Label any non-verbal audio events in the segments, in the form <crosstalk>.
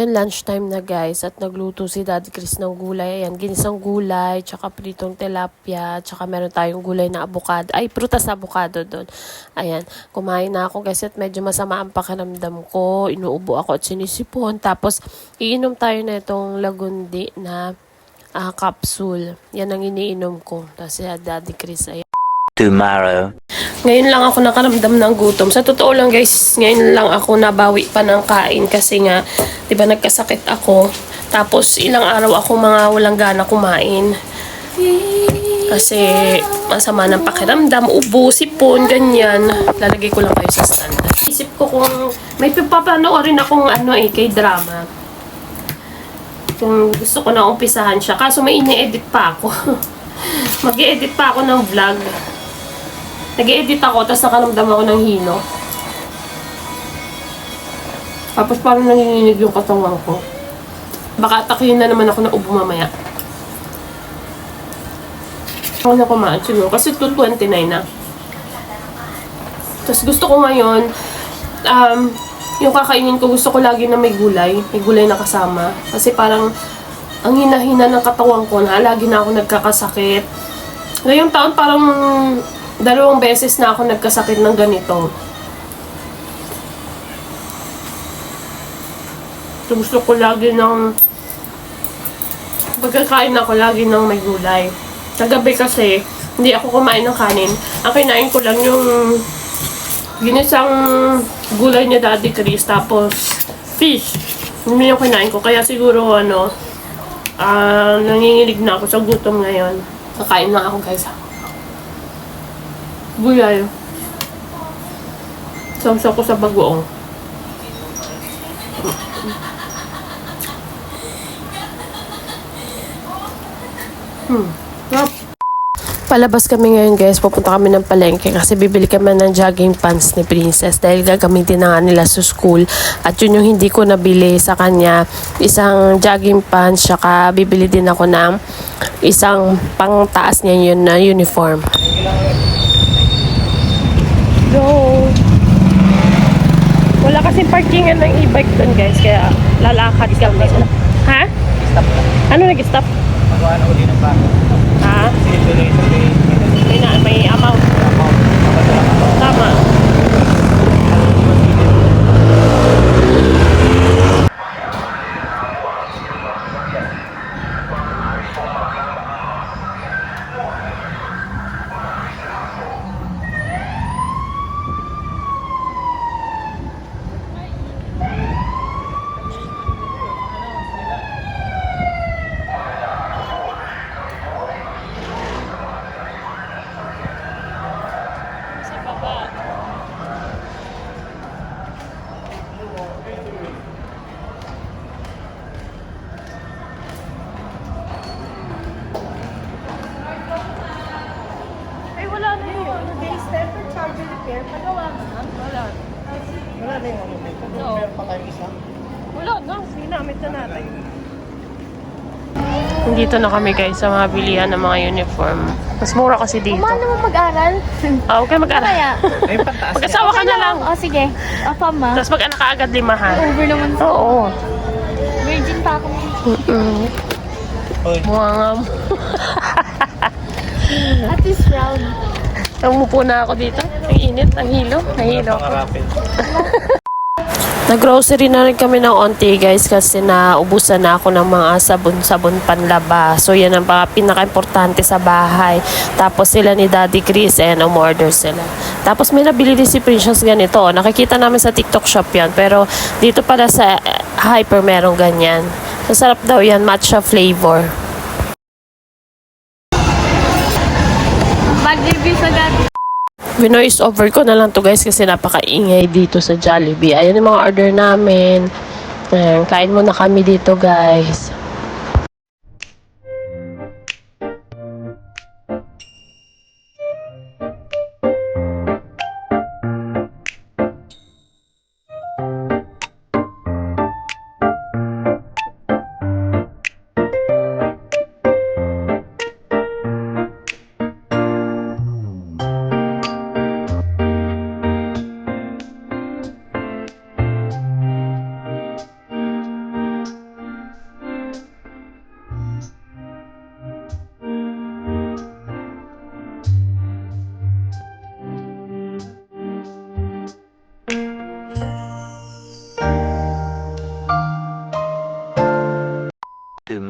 Ngayon lunchtime na guys at nagluto si Daddy Chris ng gulay. Ayan, ginisang gulay, tsaka pritong tilapia, tsaka meron tayong gulay na avocado. Ay, prutas na avocado doon. Ayan, kumain na ako guys at medyo masama ang pakiramdam ko. Inuubo ako at sinisipon. Tapos, iinom tayo na itong lagundi na ah, capsule. Yan ang iniinom ko. Tapos si Daddy Chris, ayan. tomorrow. Ngayon lang ako nakaramdam ng gutom. Sa totoo lang guys, ngayon lang ako nabawi pa ng kain kasi nga, di ba nagkasakit ako. Tapos ilang araw ako mga walang gana kumain. Kasi masama ng pakiramdam, ubo, sipon, ganyan. Lalagay ko lang kayo sa stand. Isip ko kung may papanoorin akong ano eh, kay drama. Kung gusto ko na umpisahan siya. Kaso may ini-edit pa ako. <laughs> mag edit pa ako ng vlog. Nag-edit ako, tapos nakaramdam ako ng hilo. Tapos parang nanginginig yung katawan ko. Baka atakin na naman ako na ubo mamaya. Ako na kumain siguro, kasi 2.29 na. Tapos gusto ko ngayon, um, yung kakainin ko, gusto ko lagi na may gulay. May gulay na kasama. Kasi parang, ang hina-hina ng katawan ko na, lagi na ako nagkakasakit. Ngayong taon parang dalawang beses na ako nagkasakit ng ganito. Gusto ko lagi ng pagkakain ako lagi ng may gulay. Sa gabi kasi, hindi ako kumain ng kanin. Ang kinain ko lang yung ginisang gulay ni Daddy Chris, tapos fish. Yun yung kinain ko. Kaya siguro, ano, ah nanginginig na ako sa gutom ngayon. Kakain na ako, guys. Gulay. Samsa ko sa bagoong. Hmm. Sarap. Palabas kami ngayon guys, pupunta kami ng palengke kasi bibili kami ng jogging pants ni Princess dahil gagamitin na nga nila sa school at yun yung hindi ko nabili sa kanya isang jogging pants saka bibili din ako ng isang pangtaas niya yun na uniform Go! Wala kasing parkingan ng e-bike doon guys kaya lalakad kami ha? Stop ano nag-stop? Magawa na uli ng bago. ha? Kasi tuloy sa may may, na, may amount amount. Kapag wala ka tama sa baba ay wala Base temper charger repair, pagawa mo na. wala Wala na yung ano. may. Meron pa kayong isa. Wala na, sinamit na natin. Dito na kami guys sa mga bilihan ng mga uniform. Mas mura kasi dito. Umano mo mag-aral? Ah, okay mag-aral. Kaya? Ay, niya. Mag-asawa ka na lang. O sige, apa ma. Tapos mag-anak ka agad limahan. Over naman sa Oo. virgin pa ako. Mm-mm. Uy, Mukha nga. Umupo na ako dito. Ang init, ang hilo. Ako. pangarapin. <laughs> Nag-grocery na rin kami ng onti guys kasi naubusan na ako ng mga sabon-sabon panlaba. So yan ang pinaka-importante sa bahay. Tapos sila ni Daddy Chris and umorder sila. Tapos may nabili din si Princess ganito. Nakikita namin sa TikTok shop yan. Pero dito pala sa Hyper merong ganyan. Masarap daw yan, matcha flavor. Bad reviews agad. Vinoise over ko na lang to guys kasi napakaingay dito sa Jollibee. Ayan yung mga order namin. Ayan, kain muna kami dito guys.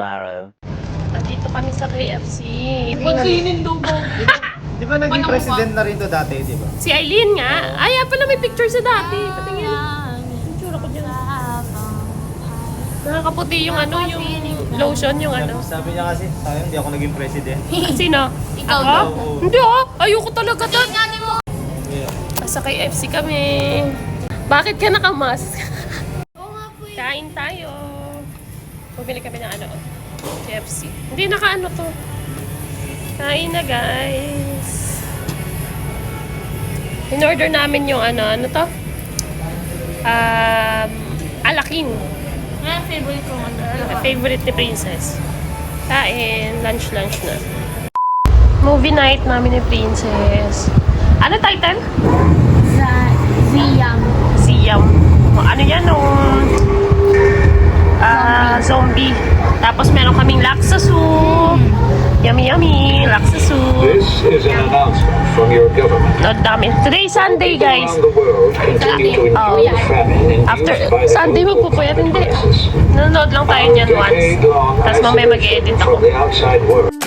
Tomorrow. Nandito kami sa KFC. Pagkainin daw ba? Di ba naging president na rin to dati, di ba? Si Eileen nga. Ay, ah, pala may picture sa dati. Patingin. Ang tsura ko dyan. Nakakaputi yung ano, yung lotion, yung ano. Sabi niya kasi, sayang hindi ako naging president. <laughs> Sino? Ikaw Ako? daw. Hindi ah. Ayoko talaga doon. Yeah. Sa KFC kami. Bakit ka nakamask? Kain tayo. Bumili kami ng ano, KFC. Hindi naka ano to. Kain na guys. In-order namin yung ano, ano to? Um, alakin. Yan, favorite ko ano. Favorite ni Princess. Kain, lunch-lunch na. Movie night namin ni Princess. Ano title? Ziyam. Siyam. Ano yan, nung ah zombie. Tapos meron kaming laksa soup. Yummy, yummy. Laksa soup. This is an announcement from your government. Nood namin. Today Sunday, guys. Oh. induced After Sunday, magpupuyat. Hindi. Nanonood lang tayo dyan once. Tapos mamaya mag-edit ako.